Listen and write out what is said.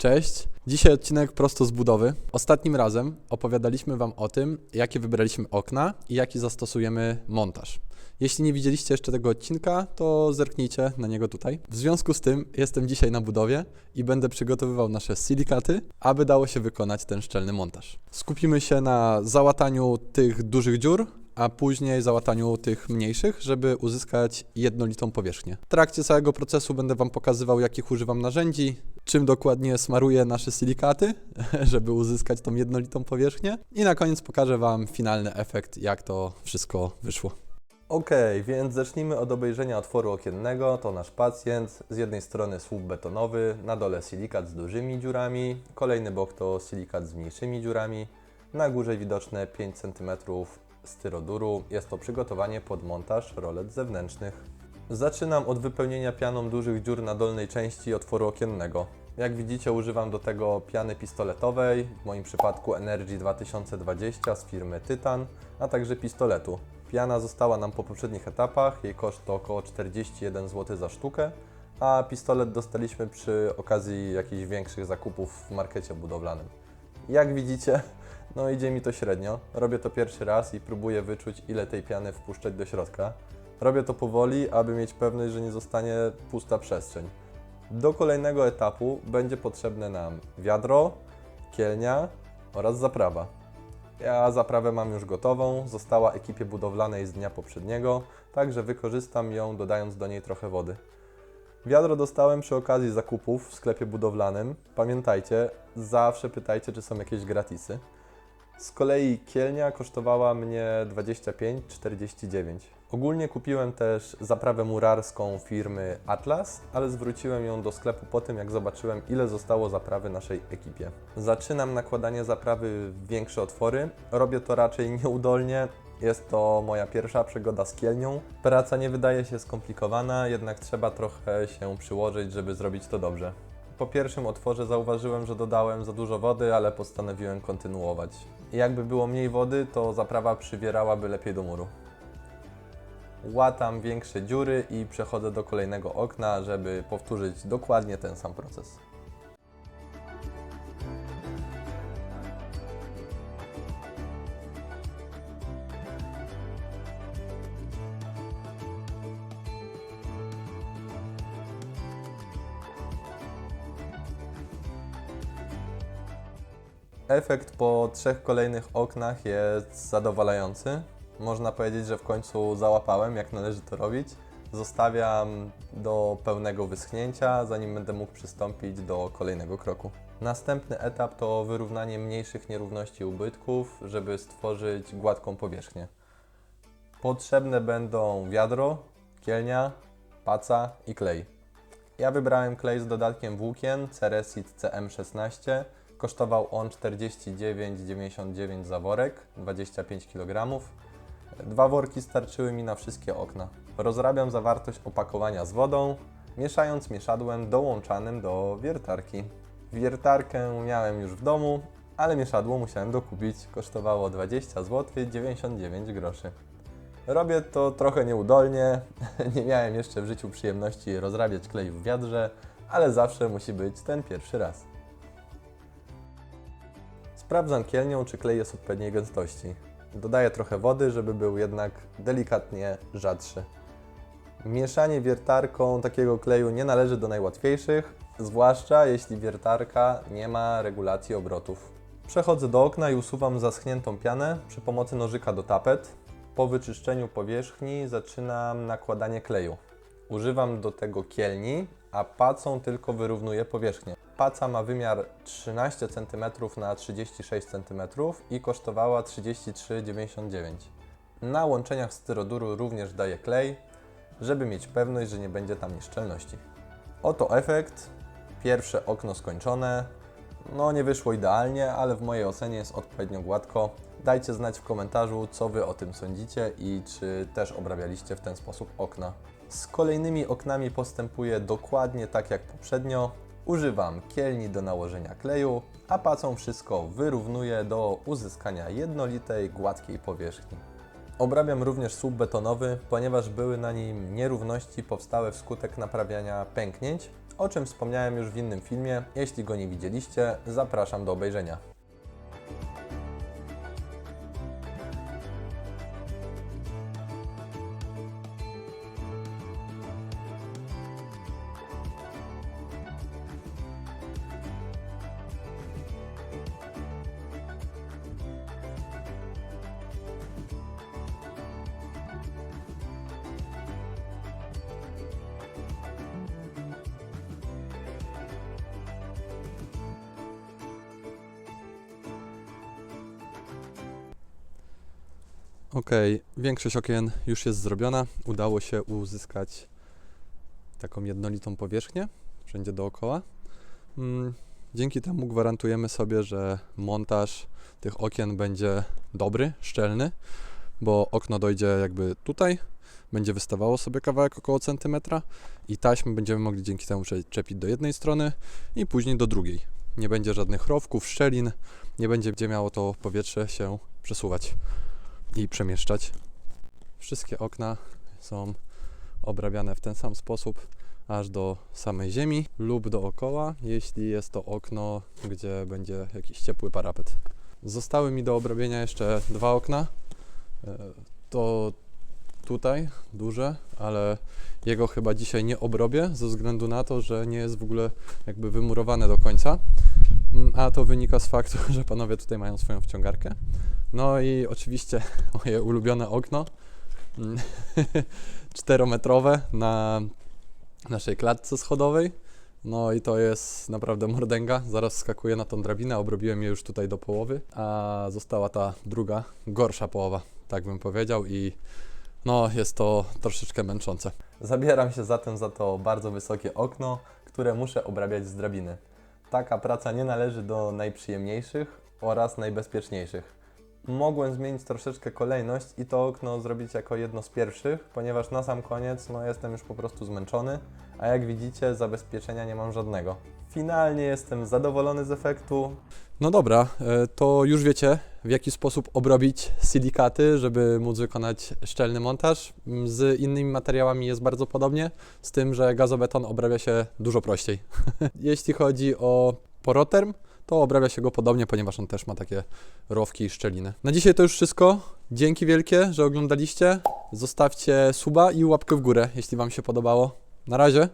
Cześć. Dzisiaj odcinek prosto z budowy. Ostatnim razem opowiadaliśmy Wam o tym, jakie wybraliśmy okna i jaki zastosujemy montaż. Jeśli nie widzieliście jeszcze tego odcinka, to zerknijcie na niego tutaj. W związku z tym jestem dzisiaj na budowie i będę przygotowywał nasze silikaty, aby dało się wykonać ten szczelny montaż. Skupimy się na załataniu tych dużych dziur, a później załataniu tych mniejszych, żeby uzyskać jednolitą powierzchnię. W trakcie całego procesu będę Wam pokazywał, jakich używam narzędzi, czym dokładnie smaruję nasze silikaty, żeby uzyskać tą jednolitą powierzchnię i na koniec pokażę Wam finalny efekt, jak to wszystko wyszło. Ok, więc zacznijmy od obejrzenia otworu okiennego. To nasz pacjent. Z jednej strony słup betonowy, na dole silikat z dużymi dziurami, kolejny bok to silikat z mniejszymi dziurami, na górze widoczne 5 cm styroduru. Jest to przygotowanie pod montaż rolet zewnętrznych. Zaczynam od wypełnienia pianą dużych dziur na dolnej części otworu okiennego. Jak widzicie używam do tego piany pistoletowej, w moim przypadku Energy 2020 z firmy Titan, a także pistoletu. Piana została nam po poprzednich etapach, jej koszt to około 41 zł za sztukę, a pistolet dostaliśmy przy okazji jakichś większych zakupów w markecie budowlanym. Jak widzicie, no idzie mi to średnio. Robię to pierwszy raz i próbuję wyczuć, ile tej piany wpuszczać do środka. Robię to powoli, aby mieć pewność, że nie zostanie pusta przestrzeń. Do kolejnego etapu będzie potrzebne nam wiadro, kielnia oraz zaprawa. Ja zaprawę mam już gotową, została ekipie budowlanej z dnia poprzedniego, także wykorzystam ją dodając do niej trochę wody. Wiadro dostałem przy okazji zakupów w sklepie budowlanym. Pamiętajcie, zawsze pytajcie, czy są jakieś gratisy. Z kolei kielnia kosztowała mnie 25,49. Ogólnie kupiłem też zaprawę murarską firmy Atlas, ale zwróciłem ją do sklepu po tym, jak zobaczyłem, ile zostało zaprawy naszej ekipie. Zaczynam nakładanie zaprawy w większe otwory. Robię to raczej nieudolnie. Jest to moja pierwsza przygoda z kielnią. Praca nie wydaje się skomplikowana, jednak trzeba trochę się przyłożyć, żeby zrobić to dobrze. Po pierwszym otworze zauważyłem, że dodałem za dużo wody, ale postanowiłem kontynuować. Jakby było mniej wody, to zaprawa przywierałaby lepiej do muru. Łatam większe dziury i przechodzę do kolejnego okna, żeby powtórzyć dokładnie ten sam proces. Efekt po trzech kolejnych oknach jest zadowalający. Można powiedzieć, że w końcu załapałem, jak należy to robić. Zostawiam do pełnego wyschnięcia, zanim będę mógł przystąpić do kolejnego kroku. Następny etap to wyrównanie mniejszych nierówności ubytków, żeby stworzyć gładką powierzchnię. Potrzebne będą wiadro, kielnia, paca i klej. Ja wybrałem klej z dodatkiem włókien Ceresit CM16. Kosztował on 49,99 za worek, 25 kg. Dwa worki starczyły mi na wszystkie okna. Rozrabiam zawartość opakowania z wodą, mieszając mieszadłem dołączanym do wiertarki. Wiertarkę miałem już w domu, ale mieszadło musiałem dokupić. Kosztowało 20 zł 99 groszy. Robię to trochę nieudolnie. Nie miałem jeszcze w życiu przyjemności rozrabiać klej w wiadrze, ale zawsze musi być ten pierwszy raz. Sprawdzam kielnią, czy klej jest odpowiedniej gęstości. Dodaję trochę wody, żeby był jednak delikatnie rzadszy. Mieszanie wiertarką takiego kleju nie należy do najłatwiejszych, zwłaszcza jeśli wiertarka nie ma regulacji obrotów. Przechodzę do okna i usuwam zaschniętą pianę przy pomocy nożyka do tapet. Po wyczyszczeniu powierzchni zaczynam nakładanie kleju. Używam do tego kielni, a pacą tylko wyrównuję powierzchnię. Paca ma wymiar 13 cm na 36 cm i kosztowała 33,99. Na łączeniach styroduru również daję klej, żeby mieć pewność, że nie będzie tam nieszczelności. Oto efekt. Pierwsze okno skończone. No nie wyszło idealnie, ale w mojej ocenie jest odpowiednio gładko. Dajcie znać w komentarzu, co Wy o tym sądzicie i czy też obrabialiście w ten sposób okna. Z kolejnymi oknami postępuję dokładnie tak jak poprzednio. Używam kielni do nałożenia kleju, a pacą wszystko wyrównuję do uzyskania jednolitej, gładkiej powierzchni. Obrabiam również słup betonowy, ponieważ były na nim nierówności powstałe wskutek naprawiania pęknięć o czym wspomniałem już w innym filmie. Jeśli go nie widzieliście, zapraszam do obejrzenia. Okej, większość okien już jest zrobiona. Udało się uzyskać taką jednolitą powierzchnię wszędzie dookoła. Mm, Dzięki temu gwarantujemy sobie, że montaż tych okien będzie dobry, szczelny, bo okno dojdzie jakby tutaj, będzie wystawało sobie kawałek około centymetra i taśmy będziemy mogli dzięki temu przyczepić do jednej strony i później do drugiej. Nie będzie żadnych rowków, szczelin, nie będzie gdzie miało to powietrze się przesuwać i przemieszczać. Wszystkie okna są obrabiane w ten sam sposób aż do samej ziemi lub dookoła, jeśli jest to okno, gdzie będzie jakiś ciepły parapet. Zostały mi do obrabienia jeszcze dwa okna. E, To tutaj duże, ale jego chyba dzisiaj nie obrobię ze względu na to, że nie jest w ogóle jakby wymurowane do końca. Mm, A to wynika z faktu, że panowie tutaj mają swoją wciągarkę. No i oczywiście moje ulubione okno. mm, Czterometrowe na naszej klatce schodowej. No i to jest naprawdę mordęga. Zaraz skakuję na tą drabinę. Obrobiłem je już tutaj do połowy, a została ta druga, gorsza połowa, tak bym powiedział. I no jest to troszeczkę męczące. Zabieram się zatem za to bardzo wysokie okno, które muszę obrabiać z drabiny. Taka praca nie należy do najprzyjemniejszych oraz najbezpieczniejszych. Mogłem zmienić troszeczkę kolejność i to okno zrobić jako jedno z pierwszych, ponieważ na sam koniec no, jestem już po prostu zmęczony, a jak widzicie zabezpieczenia nie mam żadnego. Finalnie jestem zadowolony z efektu, No dobra, e, to już wiecie, w jaki sposób obrobić silikaty, żeby móc wykonać szczelny montaż. Mm, Z innymi materiałami jest bardzo podobnie, z tym, że gazobeton obrabia się dużo prościej. Jeśli chodzi o poroterm, to obrabia się go podobnie, ponieważ on też ma takie rowki i szczeliny. Na dzisiaj to już wszystko. Dzięki wielkie, że oglądaliście. Zostawcie suba i łapkę w górę, jeśli Wam się podobało. Na razie.